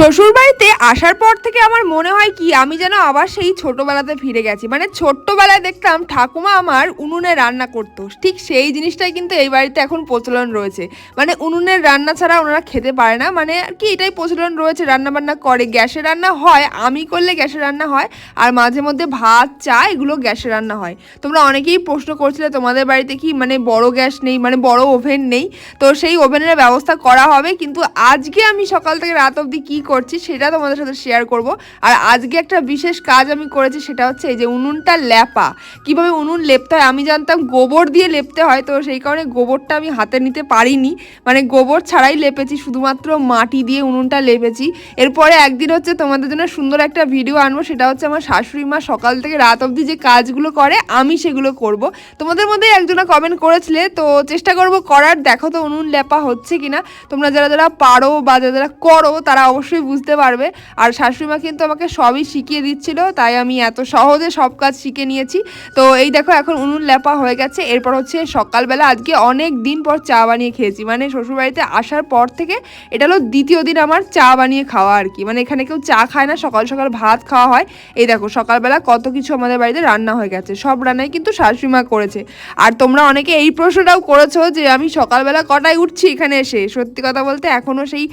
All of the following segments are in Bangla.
শ্বশুর বাড়িতে আসার পর থেকে আমার মনে হয় কি, আমি যেন আবার সেই ছোটবেলাতে ফিরে গেছি। মানে ছোট্টবেলায় দেখতাম ঠাকুমা আমার উনুনে রান্না করতো। ঠিক সেই জিনিসটাই কিন্তু এই বাড়িতে এখন প্রচলন রয়েছে। মানে উনুনের রান্না ছাড়া ওনারা খেতে পারে না। মানে আর কি এটাই প্রচলন রয়েছে রান্না বান্না করে। গ্যাসে রান্না হয়, আমি করলে গ্যাসে রান্না হয়, আর মাঝে মধ্যে ভাত, চা, এগুলো গ্যাসে রান্না হয়। তোমরা অনেকেই প্রশ্ন করছিলে, তোমাদের বাড়িতে কি মানে বড় গ্যাস নেই মানে বড় ওভেন নেই? তো সেই ওভেনের ব্যবস্থা করা হবে, কিন্তু আজকে আমি সকাল থেকে রাত অবধি কি করছি, সেটা তোমাদের সাথে শেয়ার করব। আর আজকে একটা বিশেষ কাজ আমি করেছি, সেটা হচ্ছে এই যে উনুনটা লেপা। কীভাবে উনুন লেপতে হয় আমি জানতাম গোবর দিয়ে লেপতে হয়, তো সেই কারণে গোবরটা আমি হাতে নিতে পারিনি। মানে গোবর ছাড়াই লেপেছি, শুধুমাত্র মাটি দিয়ে উনুনটা লেপেছি। এরপরে একদিন হচ্ছে তোমাদের জন্য সুন্দর একটা ভিডিও আনব, সেটা হচ্ছে আমার শাশুড়ি মা সকাল থেকে রাত অবধি যে কাজগুলো করে, আমি সেগুলো করব। তোমাদের মধ্যে একজনা কমেন্ট করেছিলে, তো চেষ্টা করব করার, দেখো তো উনুন লেপা হচ্ছে কিনা। তোমরা যারা যারা পারো বা যারা যারা করো, তারা অবশ্যই বুঝতে পারবে। আর শাশুড়িমা কিন্তু আমাকে সবই শিখিয়ে দিচ্ছিল, তাই আমি এত সহজে সব কাজ শিখে নিয়েছি। তো এই দেখো এখন উনুন লেপা হয়ে গেছে, এরপর হচ্ছে সকালবেলা আজকে অনেক দিন পর চা বানিয়ে খেয়েছি। মানে শ্বশুরবাড়িতে আসার পর থেকে এটা হলো দ্বিতীয় দিন আমার চা বানিয়ে খাওয়া আর কি। মানে এখানে কেউ চা খায় না, সকাল সকাল ভাত খাওয়া হয়। এই দেখো সকালবেলা কত কিছু আমাদের বাড়িতে রান্না হয়ে গেছে, সব রান্নাই কিন্তু শাশুড়িমা করেছে। আর তোমরা অনেকে এই প্রশ্নটাও করেছ যে আমি সকালবেলা কটায় উঠছি এখানে এসে? সত্যি কথা বলতে এখনও সেই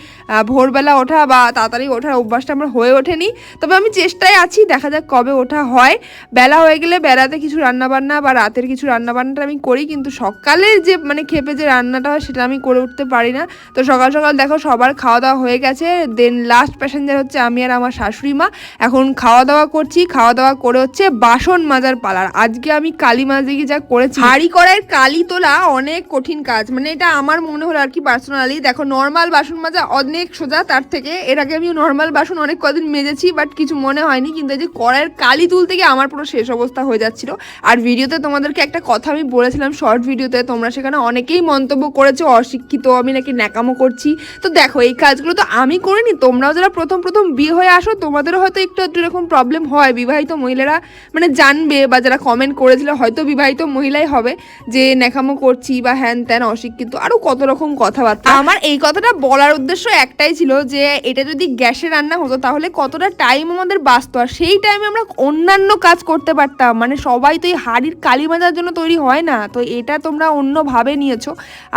ভোরবেলা ওঠা বা তাড়াতাড়ি ওঠার অভ্যাসটা আমার হয়ে ওঠেনি। তবে আমি চেষ্টায় আছি, দেখা যাক কবে ওঠা হয়। বেলা হয়ে গেলে বেলাতে কিছু রান্নাবান্না বা রাতের কিছু রান্নাবান্নাটা আমি করি, কিন্তু সকালের যে মানে খেপে যে রান্নাটা হয় সেটা আমি করে উঠতে পারি না। তো সকাল সকাল দেখো সবার খাওয়া দাওয়া হয়ে গেছে দেন লাস্ট প্যাসেঞ্জার হচ্ছে আমি আর আমার শাশুড়ি মা। এখন খাওয়া দাওয়া করছি, খাওয়া দাওয়া করে হচ্ছে বাসন মাজার পালার আজকে আমি কালী মাজে গিয়ে যা করেছি, হাঁড়ি কড়াইয়ের কালি তোলা অনেক কঠিন কাজ। মানে এটা আমার মনে হলো আর কি পার্সোনালি দেখো নর্মাল বাসন মাজা অনেক সোজা, তার থেকে এর আগে আমি নর্মাল বাসন অনেক কদিন মেজেছি বাট কিছু মনে হয়নি। কিন্তু এই যে কড়াইয়ের কালি তুলতে গিয়ে আমার পুরো শেষ অবস্থা হয়ে যাচ্ছিল। আর ভিডিওতে তোমাদেরকে একটা কথা আমি বলেছিলাম শর্ট ভিডিওতে তোমরা সেখানে অনেকেই মন্তব্য করেছ, অশিক্ষিত, আমি নাকি ন্যাকামো করছি। তো দেখো, এই কাজগুলো তো আমি করিনি, তোমরাও যারা প্রথম প্রথম বিয়ে হয়ে আসো, তোমাদেরও হয়তো একটু একটু এরকম প্রবলেম হয়। বিবাহিত মহিলারা মানে জানবে বা যারা কমেন্ট করেছিল, হয়তো বিবাহিত মহিলাই হবে যে ন্যাকামো করছি বা হ্যান ত্যান অশিক্ষিত আরও কত রকম কথাবার্তা। আমার এই কথাটা বলার উদ্দেশ্য একটাই ছিল যে, এটা যদি গ্যাসে রান্না হতো, তাহলে কতটা টাইম আমাদের বাঁচতো? আর সেই টাইমে আমরা অন্যান্য কাজ করতে পারতাম। মানে সবাই তো এই হাড়ির কালি মাজার জন্য তৈরি হয় না। তো এটা তোমরা অন্যভাবে নিয়েছো।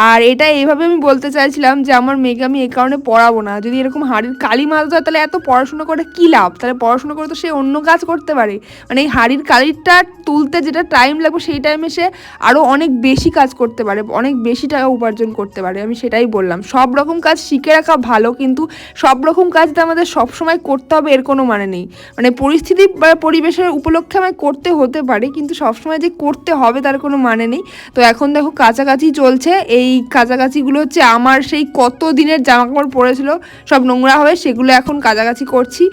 আর এটা এইভাবে আমি বলতে চাইছিলাম যে, আমার মেয়েকে আমি এই কারণে পড়াবো না। যদি এরকম হাড়ির কালি মাজতে হয়, তাহলে এত পড়াশোনা করে কী লাভ? তাহলে পড়াশোনা করে তো সে অন্য কাজ করতে পারে। মানে এই হাড়ির কালিটা তুলতে যেটা টাইম লাগবে, সেই টাইমে সে আরও অনেক বেশি কাজ করতে পারে। অনেক বেশি টাকা উপার্জন করতে পারে। আমি সেটাই বললাম। সব রকম কাজ শিখে রাখা ভালো, কিন্তু সব রকম কাজ যে আমাদের সবসময় করতে হবে, এর কোনো মানে নেই। মানে পরিস্থিতি বা পরিবেশের উপলক্ষে আমায় করতে হতে পারে, কিন্তু সবসময় যে করতে হবে তার কোনো মানে নেই। তো এখন দেখো কাছাকাছি চলছে, এই কাছাকাছিগুলো হচ্ছে আমার সেই কত দিনের জামা কাপড় পরেছিল, সব নোংরা হয়ে সেগুলো এখন কাছাকাছি করছি।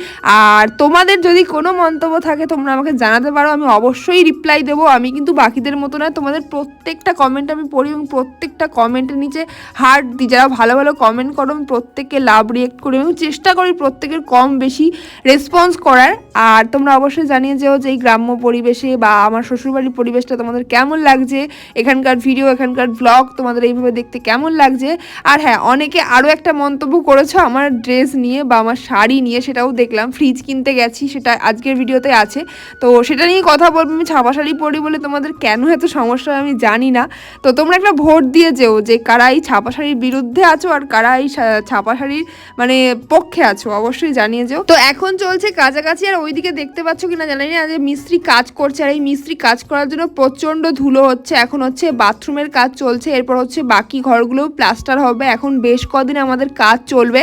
আর তোমাদের যদি কোনো মন্তব্য থাকে, তোমরা আমাকে জানাতে পারো, আমি অবশ্যই রিপ্লাই দেবো। আমি কিন্তু বাকিদের মতো না, তোমাদের প্রত্যেকটা কমেন্ট আমি পড়ি এবং প্রত্যেকটা কমেন্টের নিচে হার্ট দিই যারা ভালো ভালো কমেন্ট করো, আমি প্রত্যেককে লাভ রিয়েক্ট করি এবং চেষ্টা করি প্রত্যেকের কম বেশি রেসপন্স করার। আর তোমরা অবশ্যই জানিয়ে যেও যে এই গ্রাম্য পরিবেশে বা আমার শ্বশুরবাড়ির পরিবেশটা তোমাদের কেমন লাগছে? এখানকার ভিডিও এখানকার ব্লগ তোমাদের এইভাবে দেখতে কেমন লাগছে? আর হ্যাঁ অনেকে আরও একটা মন্তব্য করেছ আমার ড্রেস নিয়ে বা আমার শাড়ি নিয়ে, সেটাও দেখলাম। ফ্রিজ কিনতে গেছি, সেটা আজকের ভিডিওতে আছে। তো সেটা নিয়ে কথা বলব, আমি ছাপা শাড়ি পরি বলে তোমাদের কেন এত সমস্যা আমি জানি না। তো তোমরা একটা ভোট দিয়ে যেও যে কারা এই ছাপা শাড়ির বিরুদ্ধে আছো আর কারা এই ছাপা শাড়ির মানে পক্ষে আছো, অবশ্যই জানিয়ে যেও। তো এখন চলছে কাছাকাছি, আর ওইদিকে দেখতে পাচ্ছ কিনা জানি না যে মিস্ত্রি কাজ করছে, আর এই মিস্ত্রি কাজ করার জন্য প্রচণ্ড ধুলো হচ্ছে। এখন হচ্ছে বাথরুমের কাজ চলছে, এরপর হচ্ছে বাকি ঘরগুলো প্লাস্টার হবে। এখন বেশ কদিন আমাদের কাজ চলবে।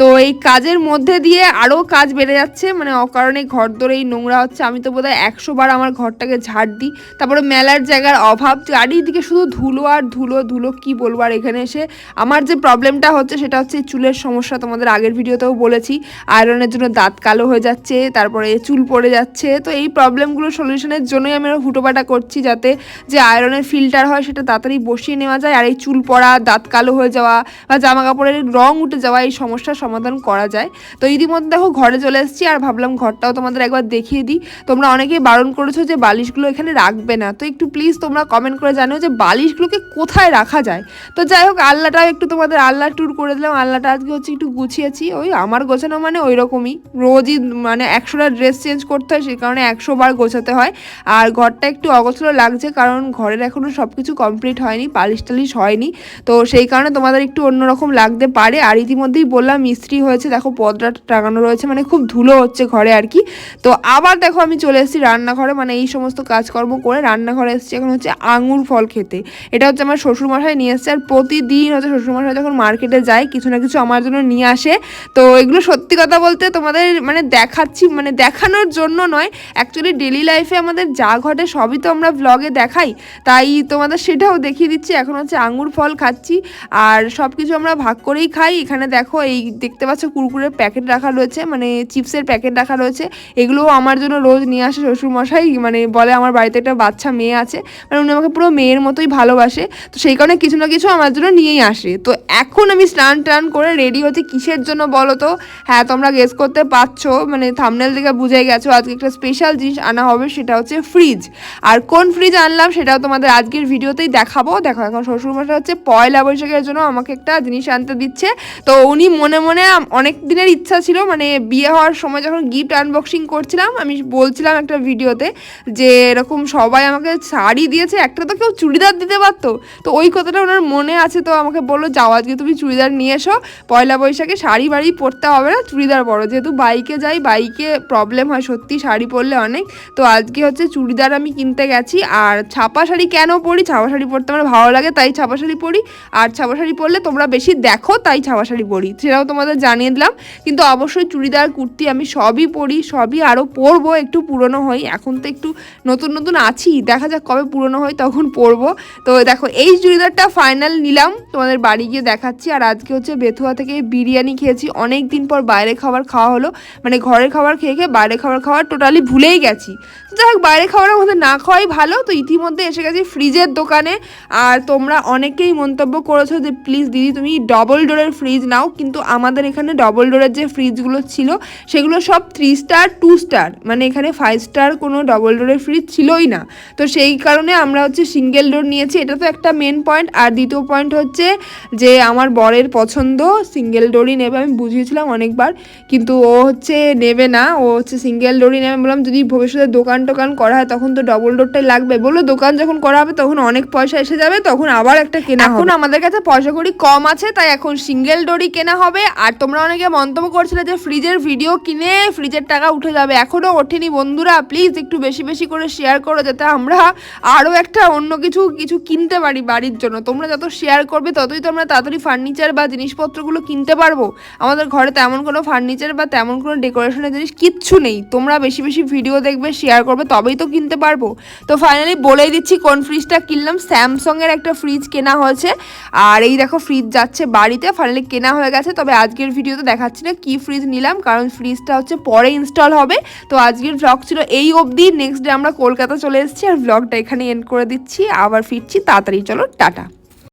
তো এই কাজের মধ্যে দিয়ে আরও কাজ বেড়ে যাচ্ছে মানে অকারণে ঘর ধরে এই নোংরা হচ্ছে। আমি তো বোধহয় একশো বার আমার ঘরটাকে ঝাড় দিই। তারপরে মেলার জায়গার অভাব, চারিদিকে শুধু ধুলো আর ধুলো ধুলো কি বলব আর এখানে এসে। আমার যে প্রবলেমটা হচ্ছে, সেটা হচ্ছে চুলের সমস্যা। তোমাদের আগের ভিডিওতেও বলেছি। আয়রনের জন্য দাঁত কালো হয়ে যাচ্ছে, তারপরে চুল পড়ে যাচ্ছে। তো এই প্রবলেমগুলো সলিউশনের জন্যই আমি আরও হুটোপাটা করছি যাতে যে আয়রনের ফিল্টার হয় সেটা তাড়াতাড়ি বসিয়ে নেওয়া যায় আর এই চুল পড়া, দাঁত কালো হয়ে যাওয়া বা জামা কাপড়ের রং উঠে যাওয়া এই সমস্যার সমাধান করা যায়। তো ইতিমধ্যে দেখো ঘরে চলে এসেছি আর ভাবলাম ঘরটাও তোমাদের একবার দেখিয়ে দিই। তোমরা অনেকেই বারণ করেছ যে বালিশগুলো এখানে রাখবে না। তো একটু প্লিজ তোমরা কমেন্ট করে জানো যে বালিশগুলোকে কোথায় রাখা যায়। তো যাই হোক আল্লাহটাও একটু তোমাদের আল্লাহ ট্যুর করে দিলাম। আল্লাহটা আজকে হচ্ছে একটু গুছিয়েছি। ওই আমার গোছানো মানে ওই রকমই রোজই মানে একশোটা ড্রেস চেঞ্জ করতে হয়, সেই কারণে একশো বার গোছাতে হয়। আর ঘরটা একটু অগোছলো লাগছে, কারণ ঘরের এখনও সব কিছু কমপ্লিট হয়নি, পালিশ টালিশ হয়নি। তো সেই কারণে তোমাদের একটু অন্যরকম লাগতে পারে। আর ইতিমধ্যেই বললাম, মিস্ত্রি হয়েছে, দেখো পদটা টাঙানো রয়েছে মানে খুব ধুলো হচ্ছে ঘরে আর কি। তো আবার দেখো আমি চলে এসেছি রান্নাঘরে মানে এই সমস্ত কাজকর্ম করে রান্নাঘরে এসেছি, এখন হচ্ছে আঙুর ফল খেতে। এটা হচ্ছে আমার শ্বশুরমশাই নিয়ে এসছে, আর প্রতিদিন হচ্ছে শ্বশুরমশাই যখন মার্কেটে যায়, কিছু না কিছু আমার জন্য নিয়ে আসে। তো এগুলো সত্যি কথা বলতে তোমাদের মানে দেখাচ্ছি মানে দেখানোর জন্য নয় অ্যাকচুয়ালি ডেলি লাইফে আমাদের যা ঘটে সবই তো আমরা ব্লগে দেখাই। তাই তোমাদের সেটাও দেখিয়ে দিচ্ছি, এখন হচ্ছে আঙুর ফল খাচ্ছি, আর সব কিছু আমরা ভাগ করেই খাই। এখানে দেখো এই দেখতে পাচ্ছ কুরকুরের প্যাকেট রাখা রয়েছে মানে চিপসের প্যাকেট রাখা রয়েছে। এগুলোও আমার জন্য রোজ নিয়ে আসে শ্বশুরমশাই মানে বলে আমার বাড়িতে একটা বাচ্চা মেয়ে আছে মানে উনি আমাকে পুরো মেয়ের মতোই ভালোবাসে। তো সেই কারণে কিছু না কিছু আমার জন্য নিয়েই আসে। তো এখন আমি স্নান টান করে রেডি হচ্ছে, কিসের জন্য বলো? তো হ্যাঁ তোমরা গেস করতে পারছ মানে থামনেল থেকে বুঝে গেছো, আজকে একটা স্পেশাল জিনিস আনা হবে, সেটা হচ্ছে ফ্রিজ আর কোন ফ্রিজ আনলাম, সেটাও তোমাদের আজকের ভিডিওতেই দেখাবো। দেখো, এখন শ্বশুরমশাই হচ্ছে পয়লা বৈশাখের জন্য আমাকে একটা জিনিস আনতে দিচ্ছে। তো উনি মনে মনে অনেক দিনের ইচ্ছা ছিল মানে বিয়ে হওয়ার সময় যখন গিফট আনবক্সিং করছিলাম, আমি বলছিলাম একটা ভিডিওতে যে এরকম সবাই আমাকে শাড়ি দিয়েছে, একটা তো কেউ চুড়িদার দিতে পারতো। তো ওই কথাটা ওনার মনে আছে, তো আমাকে বলল, যাও আজকে তুমি চুড়িদার নিয়ে এসো, পয়লা বৈশাখে শাড়ি বাড়ি পরতে হবে না, চুড়িদার পরো। যেহেতু বাইকে যাই, বাইকে প্রবলেম হয়, সত্যি শাড়ি পরলে অনেক। তো আজকে হচ্ছে চুড়িদার আমি কিনতে গেছি, আর ছাপা শাড়ি কেন পরি? ছাপা শাড়ি পরতে আমার ভালো লাগে, তাই ছাপা শাড়ি পরি। আর ছাপা শাড়ি পরলে তোমরা বেশি দেখো, তাই ছাপা শাড়ি পরি। সেটাও তোমাদের জানিয়ে দিলাম। কিন্তু অবশ্যই চুড়িদার, কুর্তি আমি সবই পরি, সবই আরও পরবো, একটু পুরনো হই। এখন তো একটু নতুন নতুন আছি, দেখা যাক কবে পুরনো হয় তখন পরবো। তো দেখো, এই চুড়িদারটা ফাইনাল নিলাম, তোমাদের বাড়ি গিয়ে দেখাচ্ছি। আর আজকে হচ্ছে বেথুয়া থেকে বিরিয়ানি খেয়েছি অনেক দিন পর বাইরে খাবার খাওয়া হলো। মানে ঘরের খাবার খেয়ে খেয়ে বাইরে খাবার খাওয়া টোটালি ভুলেই গেছি। যাই হোক বাইরে খাবার আমাদের না খাওয়াই ভালো। তো ইতিমধ্যে এসে গেছি ফ্রিজের দোকানে। আর তোমরা অনেকেই মন্তব্য করেছ যে, প্লিজ দিদি, তুমি ডবল ডোরের ফ্রিজ নাও। কিন্তু আমাদের এখানে ডবল ডোরের যে ফ্রিজগুলো ছিল, সেগুলো সব থ্রি স্টার টু স্টার মানে এখানে ফাইভ স্টার কোনো ডবল ডোরের ফ্রিজ ছিলই না। তো সেই কারণে আমরা হচ্ছে সিঙ্গেল ডোর নিয়েছি। এটা তো একটা মেন পয়েন্ট আর দ্বিতীয় পয়েন্ট হচ্ছে যে, আমার বরের পছন্দ সিঙ্গেল ডোরই নেবে। আমি বুঝিয়েছিলাম অনেকবার। কিন্তু ও হচ্ছে নেবে না। ও হচ্ছে সিঙ্গেল ডোরই নেবে। বললাম, যদি ভবিষ্যতে দোকান টোকান করা হয় তখন তো ডবল ডোরটাই লাগবে। বলল দোকান যখন করা হবে তখন অনেক পয়সা এসে যাবে তখন আবার একটা কেনা এখন আমাদের কাছে পয়সা কড়ি কম আছে তাই এখন সিঙ্গেল ডোরই কেনা হবে। আর তোমরা অনেকে মন্তব্য করছিলে যে ফ্রিজের ভিডিও কিনে ফ্রিজের টাকা উঠে যাবে। এখনও ওঠেনি বন্ধুরা প্লিজ একটু বেশি বেশি করে শেয়ার করো যাতে আমরা আরও একটা অন্য কিছু কিছু কিনতে পারি বাড়ির জন্য। তোমরা যত শেয়ার করবে ততই তো আমরা তাড়াতাড়ি ফার্নিচার বা জিনিসপত্রগুলো কিনতে পারব। আমাদের ঘরে তেমন কোনো ফার্নিচার বা তেমন কোনো ডেকোরেশনের জিনিস কিচ্ছু নেই। তোমরা বেশি বেশি ভিডিও দেখবে শেয়ার করবে। তবেই তো কিনতে পারব। তো ফাইনালি বলেই দিচ্ছি, কোন ফ্রিজটা কিনলাম? স্যামসংয়ের একটা ফ্রিজ কেনা হয়েছে। আর এই দেখো ফ্রিজ যাচ্ছে বাড়িতে ফাইনালি কেনা হয়ে গেছে। তবে আজকের ভিডিওতে দেখাচ্ছি না কি ফ্রিজ নিলাম, কারণ ফ্রিজটা হচ্ছে পরে ইনস্টল হবে। তো আজকের ভ্লগ ছিল এই অবধি। নেক্সট ডে আমরা কলকাতা চলে এসেছি আর ভ্লগটা এখানে এন্ড করে দিচ্ছি। আবার ফিরছি তাড়াতাড়ি। চলো, টাটা।